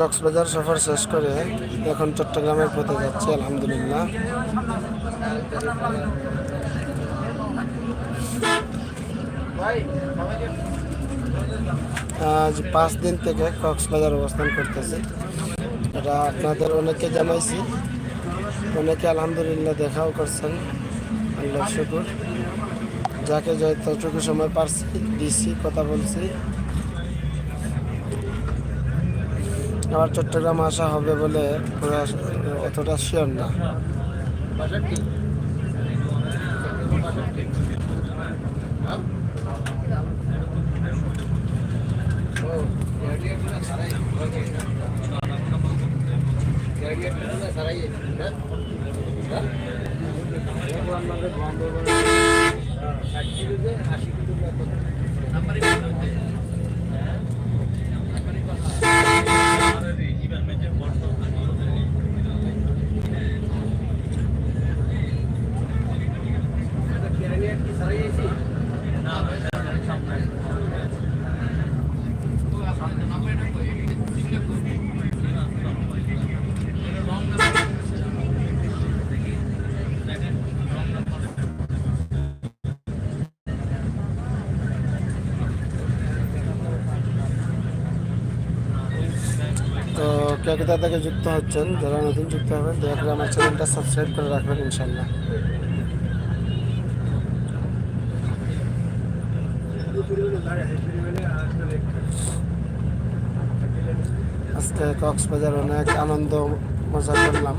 কক্সবাজার সফর শেষ করে এখন চট্টগ্রামের পথে যাচ্ছি, আলহামদুলিল্লাহ। আজ পাঁচ দিন থেকে কক্সবাজার অবস্থান করতেছি। এটা আপনাদের অনেকে জানাইছি। অনেকে আলহামদুলিল্লাহ দেখাও করছেন। আল্লাহ শুকুর। যাকে যতটুকু সময় পারছি, দিছি, কথা বলছি। আবার চট্টগ্রাম আসা হবে বলে অতটা শিওর না। তো কে থেকে যুক্ত হচ্ছেন, যারা নতুন যুক্ত হবেন, দয়া করে আমার চ্যানেলটা সাবস্ক্রাইব করে রাখবেন ইনশাল্লাহ আজকে কক্সবাজার অনেক আনন্দ মজা করলাম।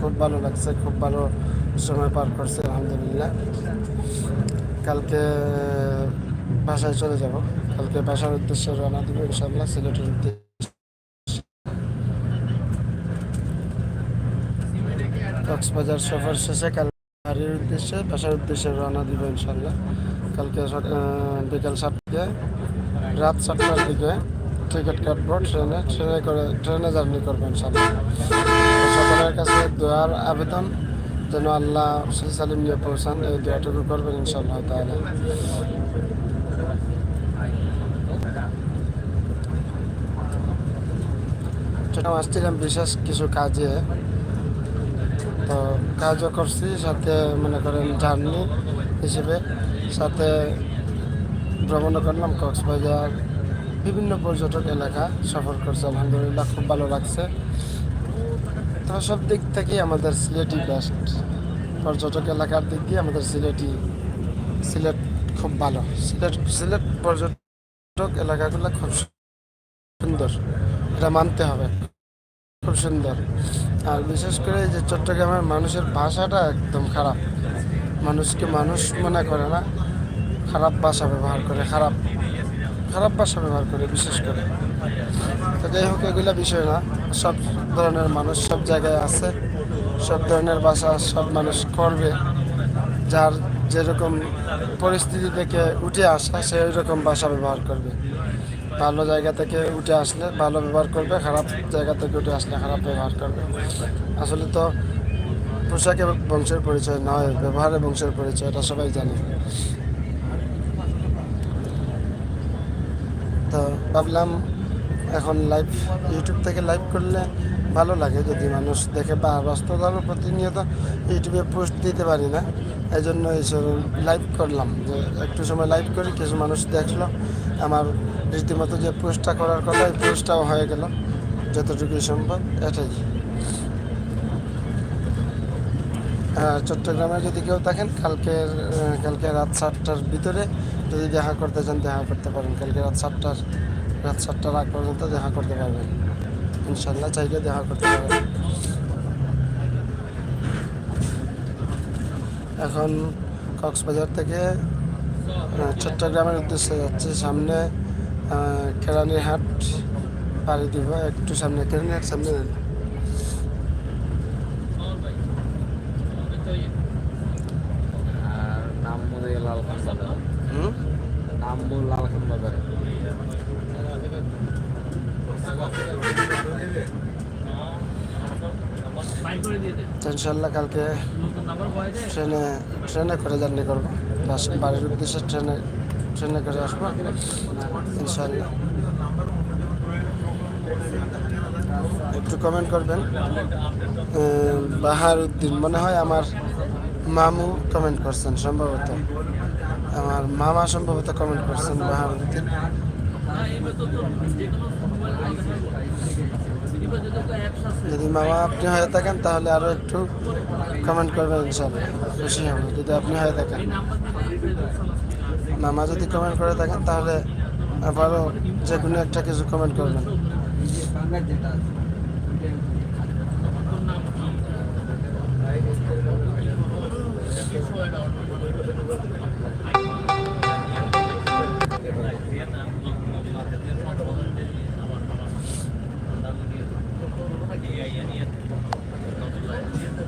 খুব ভালো লাগছে, খুব ভালো সময় পার করছে, আলহামদুলিল্লাহ। কালকে বাসায় চলে যাব। কালকে বাসার উদ্দেশ্যে রওনা দিব ইনশাল্লাহ সিলেটের উদ্দেশ্যে। কক্সবাজার সফর শেষে কাল বাড়ির উদ্দেশ্যে, বাসার উদ্দেশ্যে রওনা দিব ইনশাল্লাহ কালকে বিকাল সাতটায়, রাত সাতটার দিকে টিকিট কাটবো, ট্রেনে ট্রেনে করে, ট্রেনে জার্নি করব ইনশাল্লাহ সকলের কাছে দোয়ার আবেদন, যেন আল্লাহ সালিম নিয়ে পৌঁছান, এই দোয়াটুকু করবেন ইনশাল্লাহ তাহলে আসছিলাম বিশেষ কিছু কাজে। তো কাজও করছি সাথে মনে করেন জার্নি হিসেবে সাথে ভ্রমণও করলাম কক্সবাজার। বিভিন্ন পর্যটক এলাকা সফর করছে, আলহামদুলিল্লাহ খুব ভালো লাগছে। তো সব দিক থেকেই আমাদের সিলেটই বেস্ট পর্যটক এলাকার দিক দিয়ে আমাদের সিলেটই, সিলেট খুব ভালো। সিলেট সিলেট পর্যটক এলাকাগুলো খুব সুন্দর। এটা মানতে হবে। খুব সুন্দর। আর বিশেষ করে যে চট্টগ্রামের মানুষের ভাষাটা একদম খারাপ। মানুষকে মানুষ মনে করে না, খারাপ ভাষা ব্যবহার করে, খারাপ খারাপ ভাষা ব্যবহার করে বিশেষ করে। তো যাই হোক, এগুলো বিষয় না। সব ধরনের মানুষ সব জায়গায় আছে, সব ধরনের ভাষা সব মানুষ করবে। যার যেরকম পরিস্থিতি থেকে উঠে আসা সেই রকম ভাষা ব্যবহার করবে। ভালো জায়গা থেকে উঠে আসলে ভালো ব্যবহার করবে, খারাপ জায়গা থেকে উঠে আসলে খারাপ ব্যবহার করবে। আসলে তো পোশাকে বংশের পরিচয় নয়, ব্যবহারে বংশের পরিচয়, এটা সবাই জানে। তো ভাবলাম এখন লাইভ ইউটিউব থেকে লাইভ করলে ভালো লাগে, যদি মানুষ দেখে বা ব্যস্ততার প্রতিনিয়ত ইউটিউবে পোস্ট দিতে পারি না। এই জন্য এইসব লাইভ করলাম, যে একটু সময় লাইভ করি, কিছু মানুষ দেখল আমার রীতিমতো যে পোস্টটা করার কথা পোস্টটাও হয়ে গেল। যতটুকু সম্ভব, এটাই। আর চট্টগ্রামে যদি কেউ থাকেন কালকে কালকে রাত সাতটার ভিতরে যদি দেখা করতে চান, দেখা করতে পারেন। কালকে রাত সাতটার রাত সাতটার আগ পর্যন্ত দেখা করতে পারবেন। ইনশাল্লাহ চাইলে দেখা করতে পারবেন এখন কক্সবাজার থেকে চট্টগ্রামের উদ্দেশ্যে যাচ্ছে। সামনে আহ, কেরানীর হাট পাড়ি দিব। একটু সামনে কেরানীর হাট সামনে ইনশাল্লাহ কালকে ট্রেনে ট্রেনে করে জার্নি করব। বাড়ির উদ্দেশ্যে ট্রেনে ট্রেনে করে আসব ইনশাল্লাহ একটু কমেন্ট করবেন। বাহার উদ্দিন মনে হয় আমার মামু কমেন্ট করছেন সম্ভবত। আমার মামা সম্ভবত কমেন্ট করছেন বাহার উদ্দিন যদি মা বাবা আপনি হয়ে থাকেন, তাহলে আরও একটু কমেন্ট করবেন ইনশাল্লাহ খুশি হব। যদি আপনি হয়ে থাকেন। মামা যদি কমেন্ট করে থাকেন, তাহলে আবারও যে কোনো একটা কিছু কমেন্ট করবেন।